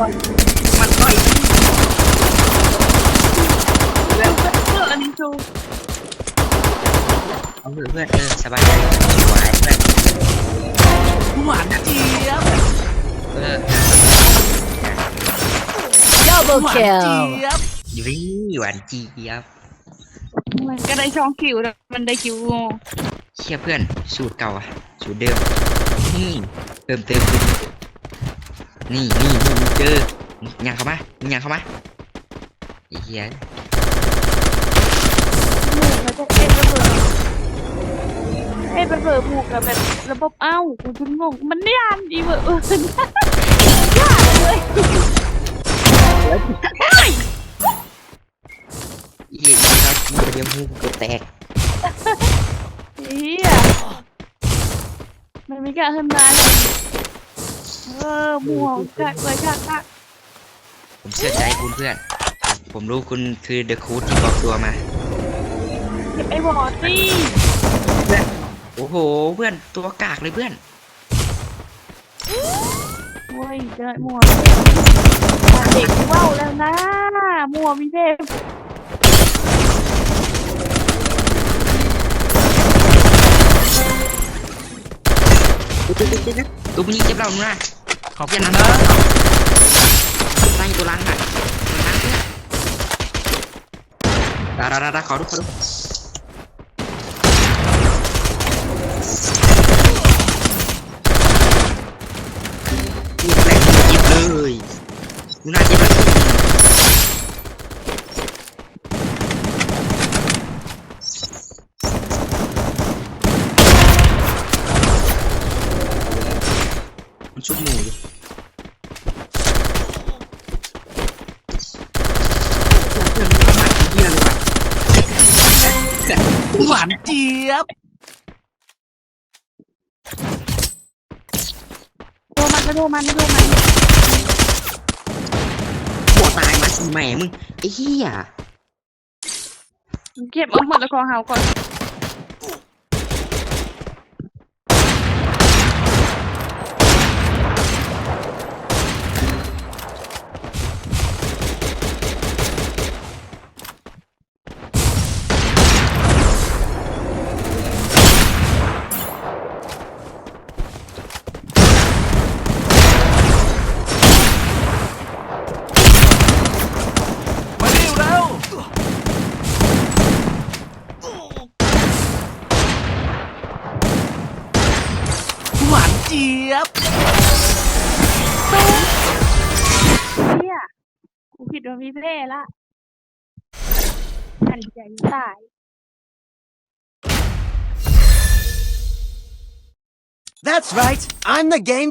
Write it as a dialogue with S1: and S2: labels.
S1: มันต่อย
S2: แล้วก็เพื่ออันนี้ชู
S1: เอาเถอะเพื่อนเออสบายใจสวยเพื่อน
S3: หวานเจี๊ยบ
S1: เออ
S4: Double
S3: หวานเจี๊
S4: kill.
S3: ยบ
S1: อยู่นี่หวานเจี๊ยบ
S2: มันก็ได้ช่องคิวแล้วมันได้คิวโง่
S1: เชี่ยเพื่อน สูตรเก่าอะสูตรเดิมนี่เติมเติมขึ้ นนี่นี่นี่มึงเจอมึงยังเข้ามามึงยังเข้ามาไอ้เหี้ย
S2: หมูเขาจะเอ็นระเบิดเอ็นระเบิดหมูกับแบบระบบเอ้ากูจนงงมันไม่ยานดีเว้ยเออยากเลย
S1: เหี้ยครับมึงเดี๋ยวมึงเกือบแตก
S2: เฮียมันไม่กล้าขึ้นมาเลย เออหมูกะเลยกะกะ
S1: ผมเชื่อใจคุณเพื่อน ผมรู้คุณคือเดอะคูดที่บอกตัวมา
S2: เก็บไอ้บอสสิ
S1: โอ้โห เพื่อนตัวกากเลยเพื่อน
S2: โอ้ยเจอหมัวเด็กว่าวแล้วนะหมัวมีเทพ
S1: ตัวมึงยิงเจ็บเราหนูนะ
S3: ขอบ
S1: เพื่
S3: คุ
S1: อน
S3: ณ
S1: นะ
S3: นะ
S1: นั่งอยู่ตัวหลังอะตัวหลังเพื่อนดาดาดาดาขอดูขอดูยิบแรงยิบเลยดูหน้าเจ็บเลย ชุบหมูอยู่เพื่อนมันมาเยี่ยเลยว่ะ
S3: หวานเจี๊ยบ
S2: โดมันก็โดมันก็โดมัน
S1: หัวตายมาสิแม่มึงไอ้เหี้ย
S2: เก็บเอาหมดแล้วของเฮาก่อน
S3: มาเร็วเร็วหวาน เจี๊ยบ
S2: เฮียกูผิดว่ามีเพ่ละหันใจตาย
S5: That's right. I'm the game